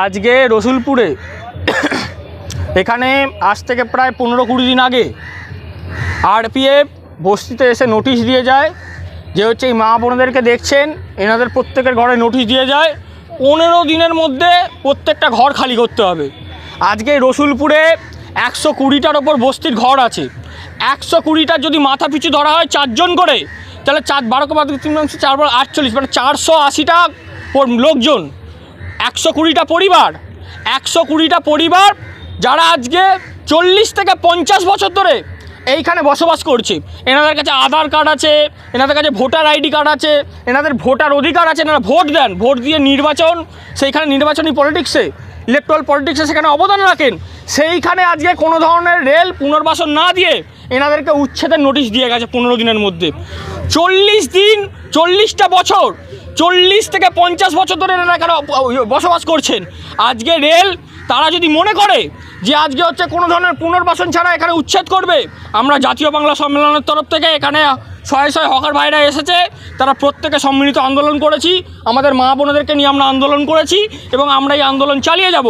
আজকে রসুলপুরে এখানে আজ থেকে প্রায় পনেরো কুড়ি দিন আগে আরপিএফ বস্তিতে এসে নোটিশ দিয়ে যায় যে হচ্ছে এই মা বোনদেরকে দেখছেন, এনাদের প্রত্যেকের ঘরে নোটিশ দিয়ে যায়, পনেরো দিনের মধ্যে প্রত্যেকটা ঘর খালি করতে হবে। আজকে রসুলপুরে একশো কুড়িটার ওপর বস্তির ঘর আছে। একশো কুড়িটার যদি মাথা পিছু ধরা হয় চারজন করে, তাহলে চার, বারো বাদ, তিন মাংস চার বার আটচল্লিশ মানে চারশো আশিটা লোকজন একশো কুড়িটা পরিবার, একশো কুড়িটা পরিবার যারা আজকে চল্লিশ থেকে পঞ্চাশ বছর ধরে এইখানে বসবাস করছে। এনাদের কাছে আধার কার্ড আছে, এনাদের কাছে ভোটার আইডি কার্ড আছে, এনাদের ভোটার অধিকার আছে, এনারা ভোট দেন, ভোট দিয়ে নির্বাচন, সেইখানে নির্বাচনী পলিটিক্সে ইলেকট্রাল পলিটিক্সে সেখানে অবদান রাখেন। সেইখানে আজকে কোনো ধরনের রেল পুনর্বাসন না দিয়ে এনাদেরকে উচ্ছেদের নোটিশ দিয়ে গেছে পনেরো দিনের মধ্যে। চল্লিশ দিন, চল্লিশটা বছর চল্লিশ থেকে পঞ্চাশ বছর ধরে এনারা এখানে বসবাস করছেন। আজকে রেল, তারা যদি মনে করে যে আজকে হচ্ছে কোনো ধরনের পুনর্বাসন ছাড়া এখানে উচ্ছেদ করবে, আমরা জাতীয় বাংলা সম্মেলনের তরফ থেকে এখানে শয়ে শয়ে হকার ভাইরা এসেছে, তারা প্রত্যেকে সম্মিলিত আন্দোলন করেছি, আমাদের মা বোনেদেরকে নিয়ে আমরা আন্দোলন করেছি এবং আমরা এই আন্দোলন চালিয়ে যাব।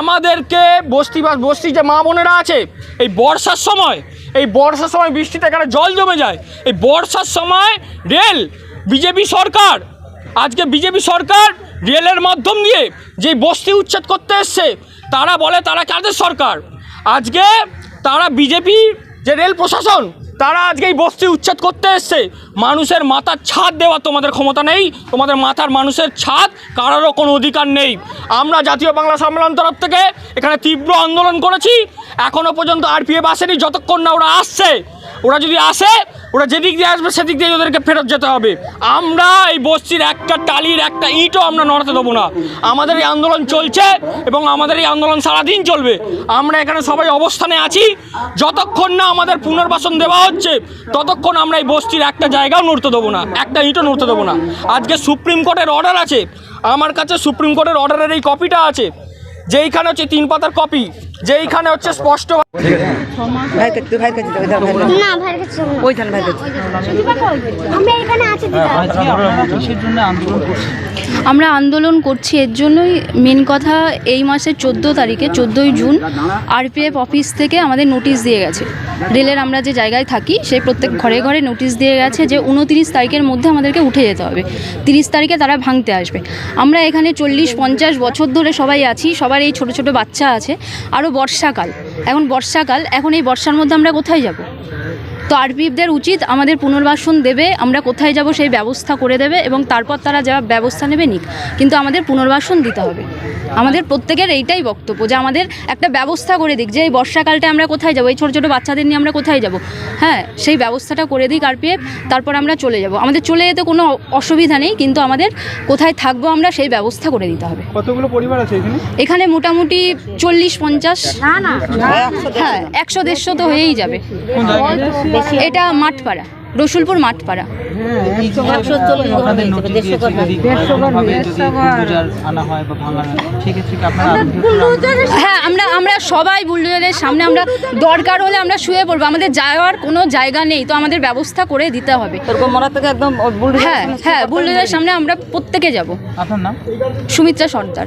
আমাদেরকে বস্তি বা বস্তি যে মা বোনেরা আছে, এই বর্ষার সময়, এই বর্ষার সময় বৃষ্টিতে এখানে জল জমে যায়, এই বর্ষার সময় রেল, বিজেপি সরকার আজকে বিজেপি সরকার রেলের মাধ্যম দিয়ে যে বস্তি উচ্ছেদ করতে এসছে, তারা বলে তারা কাদের সরকার? আজকে তারা বিজেপি যে রেল প্রশাসন, তারা আজকে এই বস্তি উচ্ছেদ করতে এসছে। মানুষের মাথার ছাদ দেওয়ার তোমাদের ক্ষমতা নেই, তোমাদের মাথার মানুষের ছাদ, কারোরও কোনো অধিকার নেই। আমরা জাতীয় বাংলা সম্মেলন তরফ থেকে এখানে তীব্র আন্দোলন করেছি। এখনও পর্যন্ত আর পি আরপিএফ আসেনি, যতক্ষণ না ওরা আসছে। ওরা যদি আসে ওরা যেদিক দিয়ে আসবে, সেদিক দিয়ে ওদেরকে ফেরত যেতে হবে। আমরা এই বস্তির একটা টালির একটা ইটও আমরা নড়াতে দেবো না। আমাদের এই আন্দোলন চলছে এবং আমাদের এই আন্দোলন সারাদিন চলবে। আমরা এখানে সবাই অবস্থানে আছি। যতক্ষণ না আমাদের পুনর্বাসন দেওয়া হচ্ছে, ততক্ষণ আমরা এই বস্তির একটা জায়গাও নড়তে দেবো না, একটা ইটও নড়তে দেবো না। আজকে সুপ্রিম কোর্টের অর্ডার আছে। আমার কাছে সুপ্রিম কোর্টের অর্ডারের এই কপিটা আছে। যেইখানে হচ্ছে তিন পাতার কপি। যেইখানে হচ্ছে স্পষ্ট দিদা। আমরা আন্দোলন করছি? এর জন্যই। মেন কথা এই মাসের চোদ্দ তারিখে চোদ্দোই জুন আরপিএফ অফিস থেকে আমাদের নোটিশ দিয়ে গেছে। রেলের আমরা যে জায়গায় থাকি সেই প্রত্যেক ঘরে ঘরে নোটিশ দিয়ে গেছে যে উনতিরিশ তারিখের মধ্যে আমাদেরকে উঠে যেতে হবে। তিরিশ তারিখে তারা ভাঙতে আসবে। আমরা এখানে চল্লিশ পঞ্চাশ বছর ধরে সবাই আছি সবার এই ছোট ছোট বাচ্চা আছে। আরও বর্ষাকাল। এখন বর্ষাকাল এখন এই বর্ষার মধ্যে আমরা কোথায় যাব? তো আরপিএফদের উচিত আমাদের পুনর্বাসন দেবে আমরা কোথায় যাব সেই ব্যবস্থা করে দেবে এবং তারপর তারা যা ব্যবস্থা নেবে নিক। কিন্তু আমাদের পুনর্বাসন দিতে হবে। আমাদের প্রত্যেকের এইটাই বক্তব্য যে আমাদের একটা ব্যবস্থা করে দিক যে এই বর্ষাকালটা আমরা কোথায় যাব এই ছোটো ছোটো বাচ্চাদের নিয়ে আমরা কোথায় যাব। হ্যাঁ সেই ব্যবস্থাটা করে দিক আরপিএফ তারপর আমরা চলে যাব। আমাদের চলে যেতে কোনো অসুবিধা নেই কিন্তু আমাদের কোথায় থাকব আমরা সেই ব্যবস্থা করে দিতে হবে। কতগুলো পরিবার আছে এখানে? এখানে মোটামুটি চল্লিশ পঞ্চাশ। না না। হ্যাঁ একশো দেড়শো তো হয়েই যাবে। এটা মাঠপাড়া রসুলপুর মাঠপাড়া। হয় আমরা আমরা সবাই বুলডোজারের সামনে আমরা দরকার হলে আমরা শুয়ে পড়ব। আমাদের যাওয়ার কোনো জায়গা নেই তো আমাদের ব্যবস্থা করে দিতে হবে। তোর মরা থেকে একদম হ্যাঁ হ্যাঁ বুলডোজারের সামনে আমরা প্রত্যেকে যাব। আপনার নাম? সুমিত্রা সর্দার।